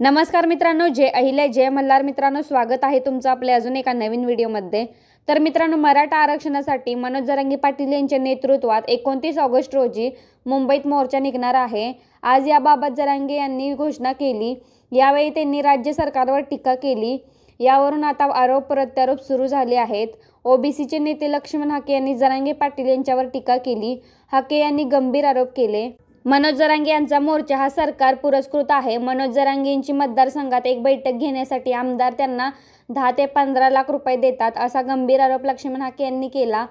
नमस्कार मित्रांनो जय अहिल्या जय मल्हार. मित्रांनो स्वागत आहे तुमचं आपल्या अजून एका नवीन व्हिडिओमध्ये. तर मित्रांनो मराठा आरक्षणासाठी मनोज जरांगी पाटील यांच्या नेतृत्वात एकोणतीस ऑगस्ट रोजी मुंबईत मोर्चा निघणार आहे. आज याबाबत जरांगे यांनी घोषणा केली. यावेळी त्यांनी राज्य सरकारवर टीका केली. यावरून आता आरोप प्रत्यारोप सुरू झाले आहेत. ओबीसीचे नेते लक्ष्मण हाके यांनी जरांगे पाटील यांच्यावर टीका केली. हाके यांनी गंभीर आरोप केले. मनोज जरांगे यांचा मोर्चा हा सरकार पुरस्कृत आहे. मनोज जरांगेंची मतदारसंघात एक बैठक घेण्यासाठी आमदार त्यांना दहा ते पंधरा लाख रुपये देतात असा गंभीर आरोप लक्ष्मण हाके यांनी केला.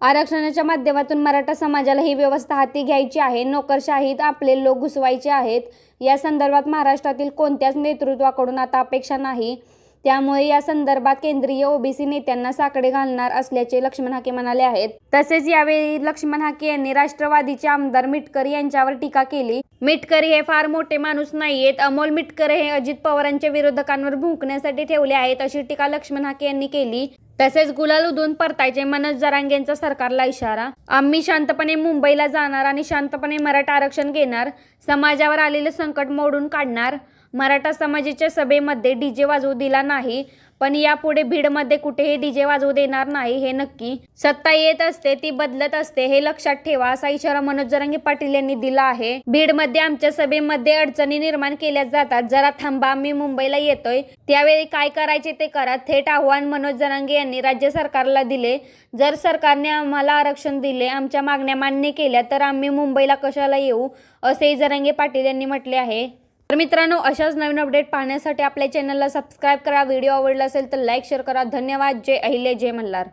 आरक्षणाच्या माध्यमातून मराठा समाजाला ही व्यवस्था हाती घ्यायची आहे. नोकरशाहीत आपले लोक घुसवायचे आहेत. या संदर्भात महाराष्ट्रातील कोणत्याच नेतृत्वाकडून आता अपेक्षा नाही. त्यामुळे या संदर्भात केंद्रीय ओबीसी नेत्यांना साकडे घालणार असल्याचे लक्ष्मण हाके म्हणाले आहेत. तसेच यावेळी लक्ष्मण हाके यांनी राष्ट्रवादीचे आमदार मिटकर यांच्यावर टीका केली. मिटकरी हे फार मोठे माणूस नाहीयेत. अमोल मिटकर हे अजित पवारांच्या विरोधकांवर भुंकण्यासाठी ठेवले आहेत अशी टीका लक्ष्मण हाके यांनी केली. तसेच गुलाल उधून परतायचे मनोज जरांगेंचा सरकारला इशारा. आम्ही शांतपणे मुंबईला जाणार आणि शांतपणे मराठा आरक्षण घेणार. समाजावर आलेले संकट मोडून काढणार. मराठा समाजाच्या सभेमध्ये डीजे वाजवू दिला नाही पण यापुढे भीडमध्ये कुठेही डीजे वाजवू देणार नाही हे नक्की. सत्ता येत असते ती बदलत असते हे लक्षात ठेवा असा इशारा मनोज जरांगे पाटील यांनी दिला आहे. भीडमध्ये आमच्या सभेमध्ये अडचणी निर्माण केल्या जातात. जरा थांबा आम्ही मुंबईला येतोय. त्यावेळी काय करायचे ते करा थेट आव्हान मनोज जरांगे यांनी राज्य सरकारला दिले. जर सरकारने आम्हाला आरक्षण दिले आमच्या मागण्या मान्य केल्या तर आम्ही मुंबईला कशाला येऊ असेही जरांगे पाटील यांनी म्हटले आहे. तर मित्रांनो अशाच नवीन अपडेट पाहण्यासाठी आपल्या चॅनलला सबस्क्राईब करा. व्हिडिओ आवडला असेल तर लाईक शेअर करा. धन्यवाद. जय अहिल्या जय मल्हार.